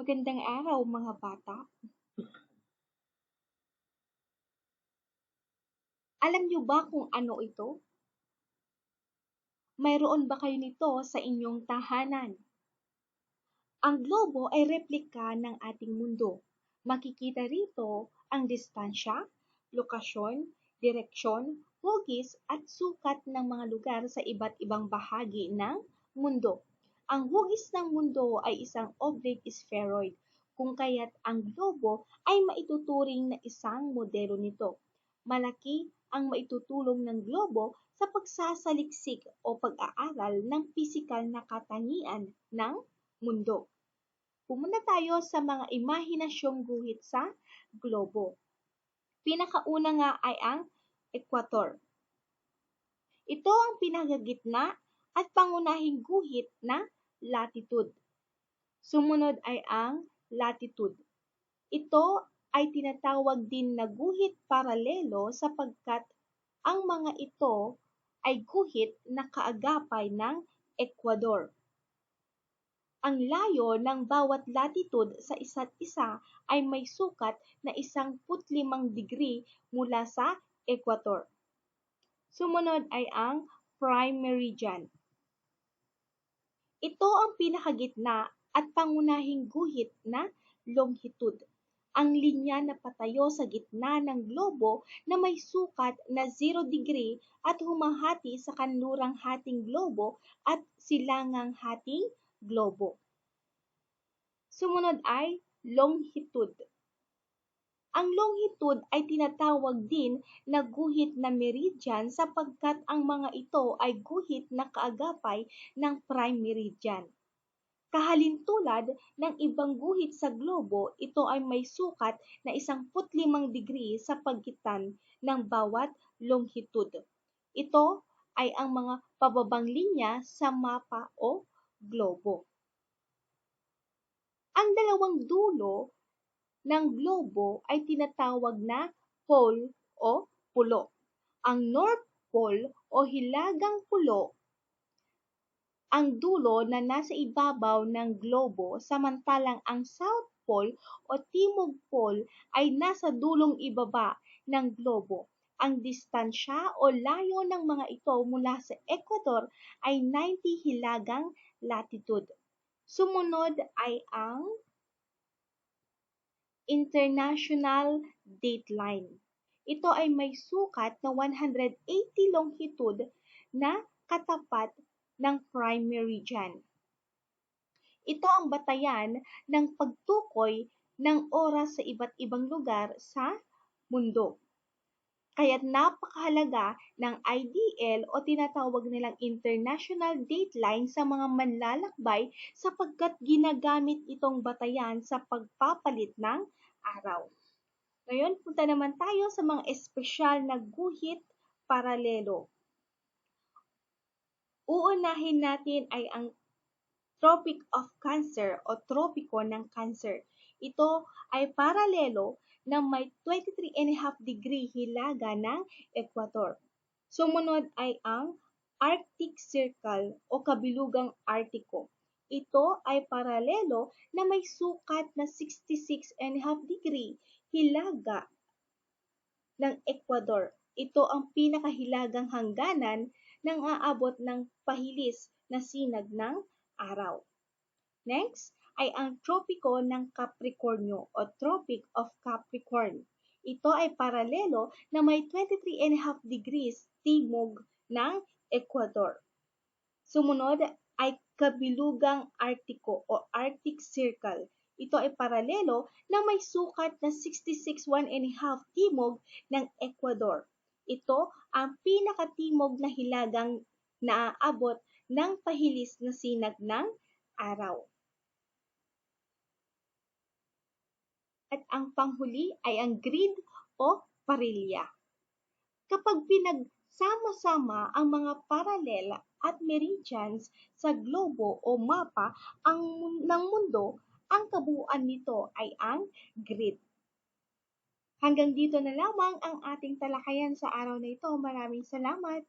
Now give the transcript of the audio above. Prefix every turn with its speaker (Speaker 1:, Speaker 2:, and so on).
Speaker 1: Magandang araw mga bata. Alam niyo ba kung ano ito? Mayroon ba kayo nito sa inyong tahanan? Ang globo ay replika ng ating mundo. Makikita rito ang distansya, lokasyon, direksyon, hugis at sukat ng mga lugar sa iba't ibang bahagi ng mundo. Ang hugis ng mundo ay isang oblate spheroid, kung kaya't ang globo ay maituturing na isang modelo nito. Malaki ang maitutulong ng globo sa pagsasaliksik o pag-aaral ng pisikal na katangian ng mundo. Pumunta tayo sa mga imahinasyong guhit sa globo. Pinakauna nga ay ang equator. Ito ang pinagagitna at pangunahing guhit na latitude. Sumunod ay ang latitude. Ito ay tinatawag din na guhit paralelo sapagkat ang mga ito ay guhit na kaagapay ng Ecuador. Ang layo ng bawat latitude sa isa't isa ay may sukat na 15 degree mula sa equator. Sumunod ay ang prime meridian. Ito ang pinakagitna at pangunahing guhit na longitude. Ang linya na patayo sa gitna ng globo na may sukat na 0 degree at humahati sa kanlurang hating globo at silangang hating globo. Sumunod ay longitude. Ang longitude ay tinatawag din na guhit na meridian sapagkat ang mga ito ay guhit na kaagapay ng prime meridian. Kahalintulad ng ibang guhit sa globo, ito ay may sukat na 15 degree sa pagitan ng bawat longitude. Ito ay ang mga pababang linya sa mapa o globo. Ang dalawang dulo ng globo ay tinatawag na pole o pulo. Ang North Pole o hilagang pulo ang dulo na nasa ibabaw ng globo samantalang ang South Pole o Timog Pole ay nasa dulong ibaba ng globo. Ang distansya o layo ng mga ito mula sa Ecuador ay 90 hilagang latitude. Sumunod ay ang International Dateline. Ito ay may sukat na 180 longitude na katapat ng prime meridian. Ito ang batayan ng pagtukoy ng oras sa iba't ibang lugar sa mundo. Kaya't napakahalaga ng IDL o tinatawag nilang International Dateline sa mga manlalakbay sapagkat ginagamit itong batayan sa pagpapalit ng araw. Ngayon, punta naman tayo sa mga espesyal na guhit paralelo. Uunahin natin ay ang Tropic of Cancer o Tropiko ng Cancer. Ito ay paralelo na may 23.5 degree hilaga ng equator. Sumunod ay ang Arctic Circle o Kabilugang Artiko. Ito ay paralelo na may sukat na 66.5 degree hilaga ng Ecuador. Ito ang pinakahilagang hangganan ng aabot ng pahilis na sinag ng araw. Next ay ang tropiko ng Capricornio o Tropic of Capricorn. Ito ay paralelo na may 23.5 degrees timog ng Ecuador. Sumunod ay kabilugang Artiko o Arctic Circle. Ito ay paralelo na may sukat na 66.1 timog ng Ecuador. Ito ang pinakatimog na hilagang naaabot ng pahilis na sinag ng araw. At ang panghuli ay ang grid o parilya. Kapag pinagsama-sama ang mga paralela at meridians sa globo o mapa ang, ng mundo, ang kabuuan nito ay ang grid. Hanggang dito na lamang ang ating talakayan sa araw na ito. Maraming salamat!